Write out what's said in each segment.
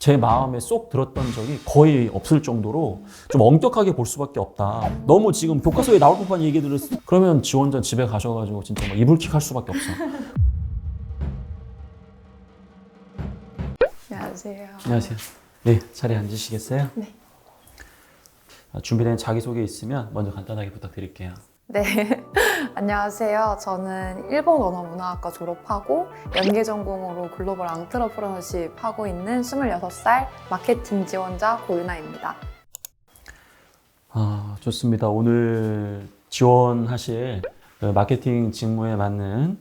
제 마음에 쏙 들었던 적이 거의 없을 정도로 좀 엄격하게 볼 수밖에 없다. 너무 지금 교과서에 나올 법한 얘기들을 쓰- 그러면 지원자 집에 가셔가지고 진짜 막 이불킥 할 수밖에 없어. 안녕하세요. 안녕하세요. 네, 자리에 앉으시겠어요? 네. 아, 준비된 자기소개 있으면 먼저 간단하게 부탁드릴게요. 네. 안녕하세요. 저는 일본 언어 문화학과 졸업하고 연계 전공으로 글로벌 앙트러프러너십 하고 있는 26살 마케팅 지원자 고윤아입니다. 아, 좋습니다. 오늘 지원하실 그 마케팅 직무에 맞는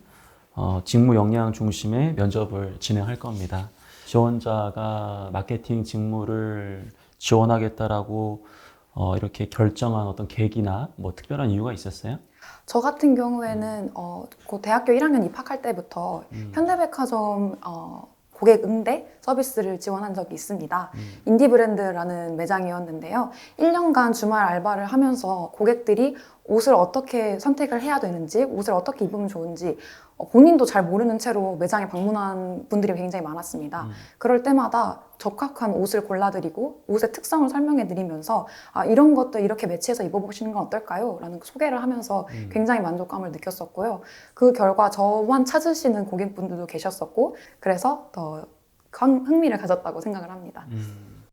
어, 직무 역량 중심의 면접을 진행할 겁니다. 지원자가 마케팅 직무를 지원하겠다라고 어, 이렇게 결정한 어떤 계기나 뭐 특별한 이유가 있었어요? 저 같은 경우에는 어, 그 대학교 1학년 입학할 때부터 음. 현대백화점 어, 고객 응대 서비스를 지원한 적이 있습니다. 음. 인디브랜드라는 매장이었는데요. 1년간 주말 알바를 하면서 고객들이 옷을 어떻게 선택을 해야 되는지, 옷을 어떻게 입으면 좋은지 어, 본인도 잘 모르는 채로 매장에 방문한 분들이 굉장히 많았습니다. 음. 그럴 때마다 적합한 옷을 골라드리고 옷의 특성을 설명해드리면서 아, 이런 것들 이렇게 매치해서 입어보시는 건 어떨까요? 라는 소개를 하면서 음. 굉장히 만족감을 느꼈었고요. 그 결과 저만 찾으시는 고객분들도 계셨었고 그래서 더 흥- 흥미를 가졌다고 생각을 합니다. 음.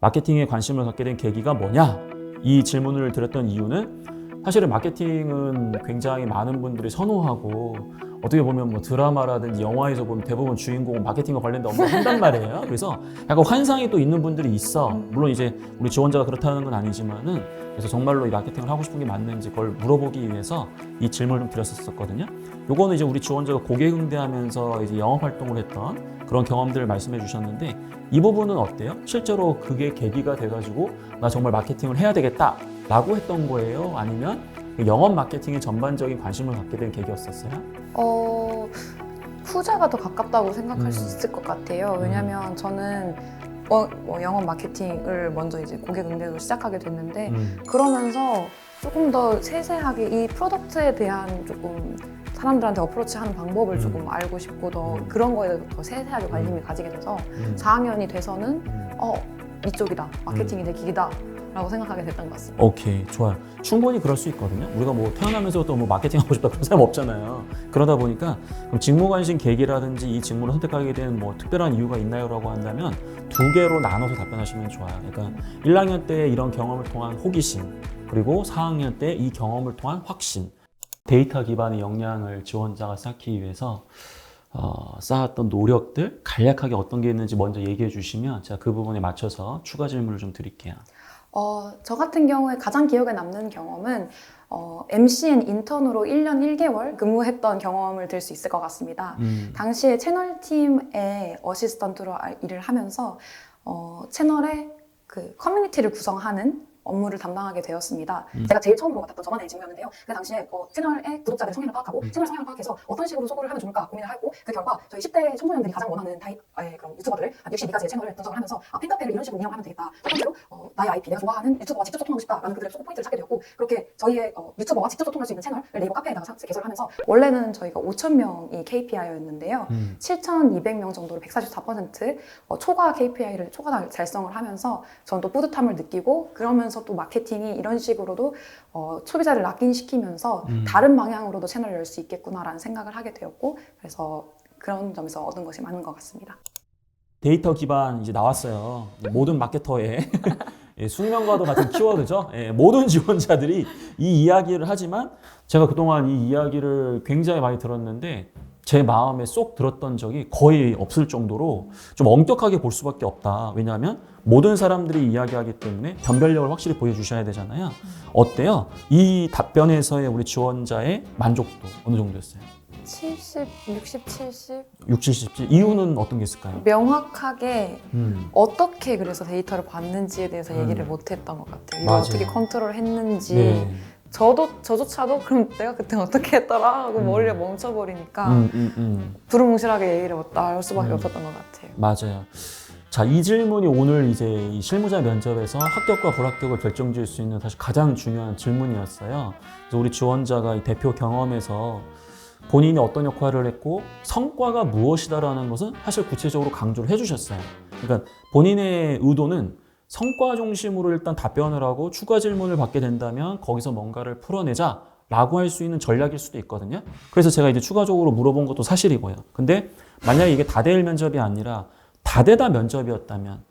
마케팅에 관심을 갖게 된 계기가 뭐냐? 이 질문을 드렸던 이유는 사실은 마케팅은 굉장히 많은 분들이 선호하고 어떻게 보면 뭐 드라마라든지 영화에서 보면 대부분 주인공은 마케팅과 관련된 업무를 한단 말이에요. 그래서 약간 환상이 또 있는 분들이 있어. 물론 이제 우리 지원자가 그렇다는 건 아니지만은 그래서 정말로 이 마케팅을 하고 싶은 게 맞는지 그걸 물어보기 위해서 이 질문을 좀 드렸었거든요. 요거는 이제 우리 지원자가 고객 응대하면서 이제 영업 활동을 했던 그런 경험들을 말씀해 주셨는데 이 부분은 어때요? 실제로 그게 계기가 돼가지고 나 정말 마케팅을 해야 되겠다 라고 했던 거예요? 아니면 그 영업 마케팅에 전반적인 관심을 갖게 된 계기였었어요? 어, 후자가 더 가깝다고 생각할 수 음. 있을 것 같아요. 왜냐하면 저는 어, 뭐 영업 마케팅을 먼저 이제 고객 응대로 시작하게 됐는데 음. 그러면서 조금 더 세세하게 이 프로덕트에 대한 조금 사람들한테 어프로치하는 방법을 음. 조금 알고 싶고 더 음. 그런 거에 대해서 더 세세하게 관심을 가지게 돼서 음. 4학년이 돼서는 음. 어 이쪽이다 마케팅이 내 길이다 라고 생각하게 됐던 것 같습니다. 오케이 좋아요. 충분히 그럴 수 있거든요. 우리가 뭐 태어나면서부터 뭐 마케팅 하고 싶다 그런 사람 없잖아요. 그러다 보니까 그럼 직무 관심 계기라든지 이 직무를 선택하게 된 뭐 특별한 이유가 있나요? 라고 한다면 두 개로 나눠서 답변하시면 좋아요. 그러니까 1학년 때 이런 경험을 통한 호기심 그리고 4학년 때 이 경험을 통한 확신. 데이터 기반의 역량을 지원자가 쌓기 위해서 어, 쌓았던 노력들 간략하게 어떤 게 있는지 먼저 얘기해 주시면 제가 그 부분에 맞춰서 추가 질문을 좀 드릴게요 어, 저 같은 경우에 가장 기억에 남는 경험은 어, MCN 인턴으로 1년 1개월 근무했던 경험을 들 수 있을 것 같습니다. 음. 당시에 채널팀의 어시스턴트로 아- 일을 하면서 어, 채널의 그 커뮤니티를 구성하는 업무를 담당하게 되었습니다. 음. 제가 제일 처음으로 맡았던 저만의 직무였는데요. 그 당시에 어, 채널의 구독자들의 성향을 파악하고 음. 채널 성향을 파악해서 어떤 식으로 소구를 하면 좋을까 고민을 하고 그 결과 저희 10대 청소년들이 가장 원하는 타입 의 그런 유튜버들을 아, 역시 네가 제 채널을 분석을 하면서 아, 팬카페를 이런 식으로 운영하면 되겠다. 첫 번째로 어, 나의 IP, 내가 좋아하는 유튜버와 직접 소통하고 싶다라는 그들의 소통 포인트를 찾게 되었고 그렇게 저희의 어, 유튜버와 직접 소통할 수 있는 채널을 네이버 카페에다가 사- 개설을 하면서 원래는 저희가 5천 명이 KPI였는데요. 음. 7,200명 정도로 144% 어, 초과 KPI를 초과 달- 달성을 하면서 저는 또 뿌듯함을 느끼고 그러면서 또 마케팅이 이런 식으로도 어, 소비자를 락인시키면서 음. 다른 방향으로도 채널을 열 수 있겠구나라는 생각을 하게 되었고 그래서 그런 점에서 얻은 것이 많은 것 같습니다. 데이터 기반 이제 나왔어요. 모든 마케터의 예, 숙명과도 같은 키워드죠. 예, 모든 지원자들이 이 이야기를 하지만 제가 그동안 이 이야기를 굉장히 많이 들었는데 제 마음에 쏙 들었던 적이 거의 없을 정도로 좀 엄격하게 볼 수밖에 없다. 왜냐하면 모든 사람들이 이야기하기 때문에 변별력을 확실히 보여주셔야 되잖아요. 어때요? 이 답변에서의 우리 지원자의 만족도 어느 정도였어요? 70, 60, 70 60, 70? 이유는 어떤 게 있을까요? 명확하게 음. 어떻게 그래서 데이터를 봤는지에 대해서 음. 얘기를 못 했던 것 같아요. 이걸 맞아요. 어떻게 컨트롤 했는지 네. 저도 저조차도 그럼 내가 그때 어떻게 했더라 하고 음. 머리를 멈춰버리니까 음, 음, 음. 두루뭉실하게 얘기를 못 나올 수밖에 음. 없었던 것 같아요. 맞아요. 자, 이 질문이 오늘 이제 이 실무자 면접에서 합격과 불합격을 결정지을 수 있는 사실 가장 중요한 질문이었어요. 그래서 우리 지원자가 이 대표 경험에서 본인이 어떤 역할을 했고 성과가 무엇이다라는 것은 사실 구체적으로 강조를 해주셨어요. 그러니까 본인의 의도는 성과 중심으로 일단 답변을 하고 추가 질문을 받게 된다면 거기서 뭔가를 풀어내자. 라고 할 수 있는 전략일 수도 있거든요. 그래서 제가 이제 추가적으로 물어본 것도 사실이고요. 근데 만약에 이게 다대일 면접이 아니라 다대다 면접이었다면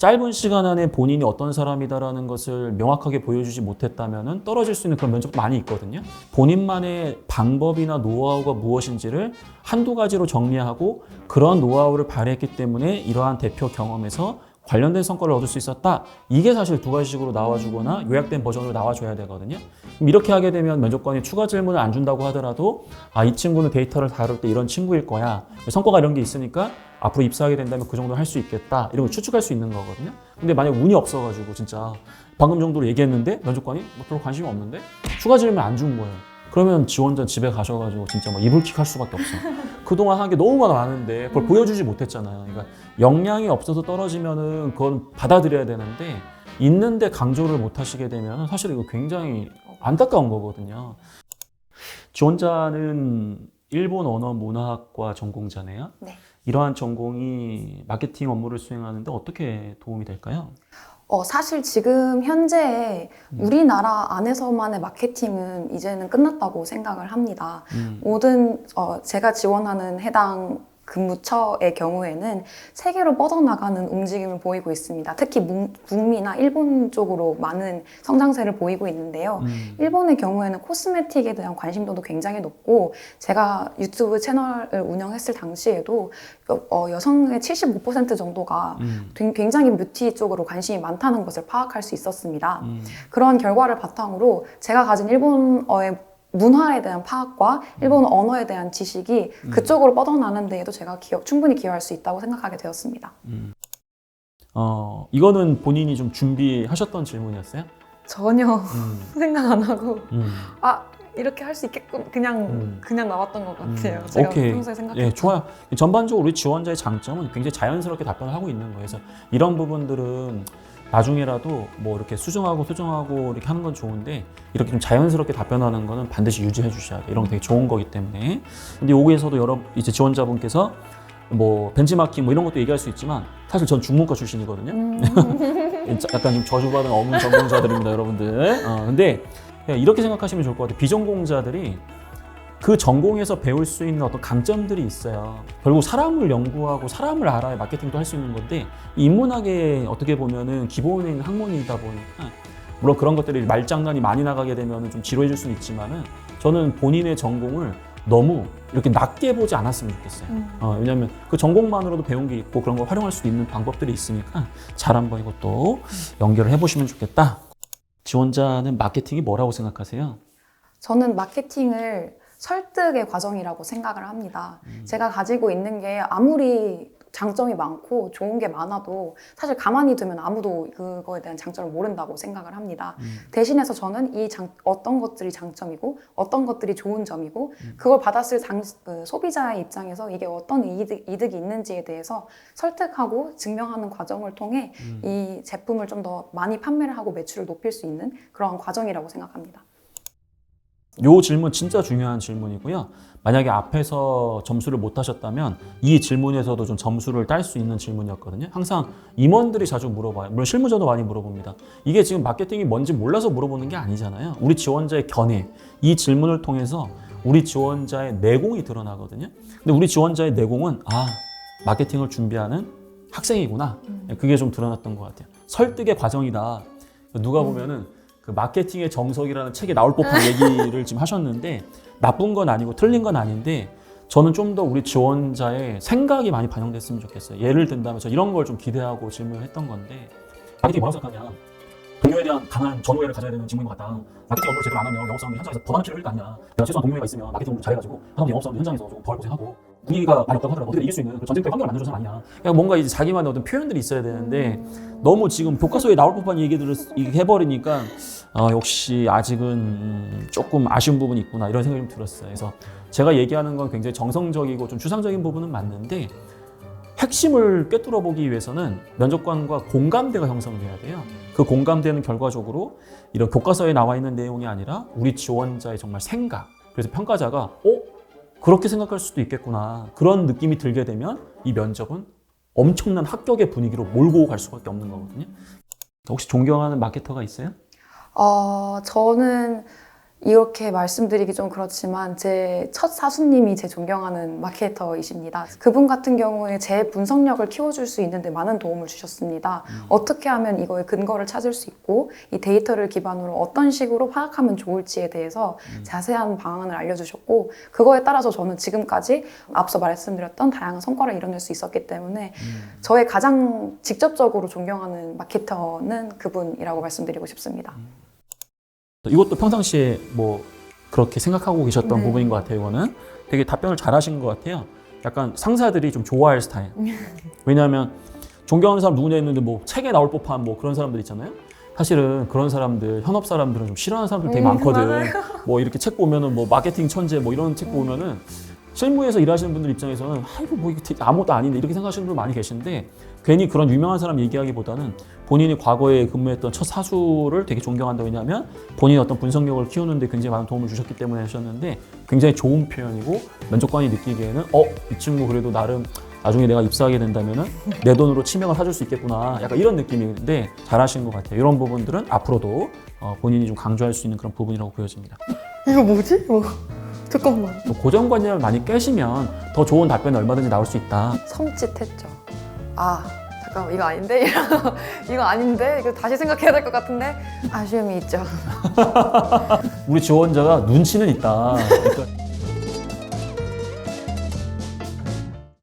짧은 시간 안에 본인이 어떤 사람이다라는 것을 명확하게 보여주지 못했다면 떨어질 수 있는 그런 면접도 많이 있거든요. 본인만의 방법이나 노하우가 무엇인지를 한두 가지로 정리하고 그런 노하우를 발휘했기 때문에 이러한 대표 경험에서 관련된 성과를 얻을 수 있었다. 이게 사실 두 가지식으로 나와주거나 요약된 버전으로 나와줘야 되거든요. 그럼 이렇게 하게 되면 면접관이 추가 질문을 안 준다고 하더라도 아, 이 친구는 데이터를 다룰 때 이런 친구일 거야. 성과가 이런 게 있으니까 앞으로 입사하게 된다면 그 정도 할 수 있겠다. 이런 걸 추측할 수 있는 거거든요. 근데 만약 운이 없어가지고 진짜 방금 정도로 얘기했는데 면접관이 뭐 별로 관심이 없는데 추가 질문 안준 거예요. 그러면 지원자 집에 가셔가지고 진짜 막 이불킥 할 수밖에 없어. 그동안 한 게 너무 많은데 그걸 보여주지 못했잖아요. 그러니까 역량이 없어서 떨어지면은 그건 받아들여야 되는데 있는데 강조를 못 하시게 되면 사실 이거 굉장히 안타까운 거거든요. 지원자는 일본 언어 문화학과 전공자네요. 네. 이러한 전공이 마케팅 업무를 수행하는데 어떻게 도움이 될까요? 어, 사실 지금 현재 음. 우리나라 안에서만의 마케팅은 이제는 끝났다고 생각을 합니다. 음. 모든 어, 제가 지원하는 해당 근무처의 경우에는 세계로 뻗어나가는 움직임을 보이고 있습니다. 특히 문- 북미나 일본 쪽으로 많은 성장세를 보이고 있는데요. 음. 일본의 경우에는 코스메틱에 대한 관심도도 굉장히 높고 제가 유튜브 채널을 운영했을 당시에도 어, 여성의 75% 정도가 음. 굉장히 뷰티 쪽으로 관심이 많다는 것을 파악할 수 있었습니다. 음. 그런 결과를 바탕으로 제가 가진 일본어의 문화에 대한 파악과 일본 언어에 대한 지식이 그쪽으로 뻗어나는 데에도 제가 기여, 충분히 기여할 수 있다고 생각하게 되었습니다. 어, 이거는 본인이 좀 준비하셨던 질문이었어요? 전혀 음. 생각 안 하고 음. 아 이렇게 할 수 있겠군 그냥 음. 그냥 나왔던 것 같아요. 음. 제가 오케이. 평소에 생각했던 예, 좋아요. 전반적으로 우리 지원자의 장점은 굉장히 자연스럽게 답변을 하고 있는 거예요. 그래서 이런 부분들은 나중에라도 뭐 이렇게 수정하고 수정하고 이렇게 하는 건 좋은데 이렇게 좀 자연스럽게 답변하는 거는 반드시 유지해 주셔야 돼요. 이런 거 되게 좋은 거기 때문에. 근데 여기에서도 여러 이제 지원자분께서 뭐 벤치마킹 뭐 이런 것도 얘기할 수 있지만 사실 전 중문과 출신이거든요. 음. 약간 좀 저주받은 어문 전공자들입니다, 여러분들. 어, 근데 이렇게 생각하시면 좋을 것 같아요. 비전공자들이 그 전공에서 배울 수 있는 어떤 강점들이 있어요. 결국 사람을 연구하고 사람을 알아야 마케팅도 할 수 있는 건데 이 인문학의 어떻게 보면은 기본에 있는 학문이다 보니까 물론 그런 것들이 말장난이 많이 나가게 되면 좀 지루해질 수는 있지만은 저는 본인의 전공을 너무 이렇게 낮게 보지 않았으면 좋겠어요. 음. 어, 왜냐하면 그 전공만으로도 배운 게 있고 그런 걸 활용할 수 있는 방법들이 있으니까 잘 한번 이것도 연결을 해보시면 좋겠다. 지원자는 마케팅이 뭐라고 생각하세요? 저는 마케팅을 설득의 과정이라고 생각을 합니다. 제가 가지고 있는 게 아무리 장점이 많고 좋은 게 많아도 사실 가만히 두면 아무도 그거에 대한 장점을 모른다고 생각을 합니다. 대신해서 저는 이 장, 어떤 것들이 장점이고 어떤 것들이 좋은 점이고 그걸 받았을 당, 그 소비자의 입장에서 이게 어떤 이득, 이득이 있는지에 대해서 설득하고 증명하는 과정을 통해 이 제품을 좀 더 많이 판매를 하고 매출을 높일 수 있는 그런 과정이라고 생각합니다. 요 질문 진짜 중요한 질문이고요. 만약에 앞에서 점수를 못 하셨다면 이 질문에서도 좀 점수를 딸 수 있는 질문이었거든요. 항상 임원들이 자주 물어봐요. 물론 실무자도 많이 물어봅니다. 이게 지금 마케팅이 뭔지 몰라서 물어보는 게 아니잖아요. 우리 지원자의 견해, 이 질문을 통해서 우리 지원자의 내공이 드러나거든요. 근데 우리 지원자의 내공은 아 마케팅을 준비하는 학생이구나. 그게 좀 드러났던 것 같아요. 설득의 과정이다. 누가 보면은 그 마케팅의 정석이라는 책에 나올 법한 얘기를 지금 하셨는데 나쁜 건 아니고 틀린 건 아닌데 저는 좀 더 우리 지원자의 생각이 많이 반영됐으면 좋겠어요. 예를 든다면 저 이런 걸 좀 기대하고 질문을 했던 건데 마케팅이 뭐라고 생각하냐? 동료에 대한 강한 전우애를 가져야 되는 직무인 것 같다. 마케팅 업무를 제대로 안 하면 영업사원이 현장에서 피해를 흘릴 거 아니냐. 내가 최소한 동료가 있으면 마케팅 업무 잘해가지고 하다 영업사원이 현장에서 조금 덜 고생하고 분위기가 많이 없다고 하더라도 어떻게 이길 수 있는 그 전쟁 때 환경을 만들어준 사람 아니냐. 그냥 뭔가 이제 자기만의 어떤 표현들이 있어야 되는데 너무 지금 교과서에 나올 법한 얘기들을 이렇게 해버리니까 아, 역시 아직은 음, 조금 아쉬운 부분이 있구나 이런 생각이 좀 들었어요. 그래서 제가 얘기하는 건 굉장히 정성적이고 좀 추상적인 부분은 맞는데 핵심을 꿰뚫어 보기 위해서는 면접관과 공감대가 형성돼야 돼요. 그 공감대는 결과적으로 이런 교과서에 나와 있는 내용이 아니라 우리 지원자의 정말 생각. 그래서 평가자가 어? 그렇게 생각할 수도 있겠구나. 그런 느낌이 들게 되면 이 면접은 엄청난 합격의 분위기로 몰고 갈 수밖에 없는 거거든요. 혹시 존경하는 마케터가 있어요? 어, 저는 이렇게 말씀드리기 좀 그렇지만 제 첫 사수님이 제 존경하는 마케터이십니다. 그분 같은 경우에 제 분석력을 키워줄 수 있는데 많은 도움을 주셨습니다. 어떻게 하면 이거의 근거를 찾을 수 있고 이 데이터를 기반으로 어떤 식으로 파악하면 좋을지에 대해서 자세한 방안을 알려주셨고 그거에 따라서 저는 지금까지 앞서 말씀드렸던 다양한 성과를 이뤄낼 수 있었기 때문에 저의 가장 직접적으로 존경하는 마케터는 그분이라고 말씀드리고 싶습니다. 이것도 평상시에 뭐 그렇게 생각하고 계셨던 네. 부분인 것 같아요. 이거는 되게 답변을 잘하신 것 같아요. 약간 상사들이 좀 좋아할 스타일. 왜냐하면 존경하는 사람 누구냐 했는데 뭐 책에 나올 법한 뭐 그런 사람들 있잖아요. 사실은 그런 사람들 현업 사람들은 좀 싫어하는 사람들 되게 음, 많거든. 맞아요. 뭐 이렇게 책 보면은 뭐 마케팅 천재 뭐 이런 책 보면은 실무에서 일하시는 분들 입장에서는 아이고 뭐 이게 아무것도 아닌데 이렇게 생각하시는 분들 많이 계신데 괜히 그런 유명한 사람 얘기하기보다는 본인이 과거에 근무했던 첫 사수를 되게 존경한다. 왜냐하면 본인이 어떤 분석력을 키우는데 굉장히 많은 도움을 주셨기 때문에 하셨는데 굉장히 좋은 표현이고 면접관이 느끼기에는 어 이 친구 그래도 나름 나중에 내가 입사하게 된다면은 내 돈으로 치명을 사줄 수 있겠구나. 약간 이런 느낌인데 잘하신 것 같아요. 이런 부분들은 앞으로도 어, 본인이 좀 강조할 수 있는 그런 부분이라고 보여집니다. 이거 뭐지? 뭐 잠깐만. 또 고정관념을 많이 깨시면 더 좋은 답변이 얼마든지 나올 수 있다 섬찟했죠. 아, 잠깐 이거 아닌데? 이거 아닌데? 이거 다시 생각해야 될 것 같은데? 아쉬움이 있죠. 우리 지원자가 눈치는 있다 그러니까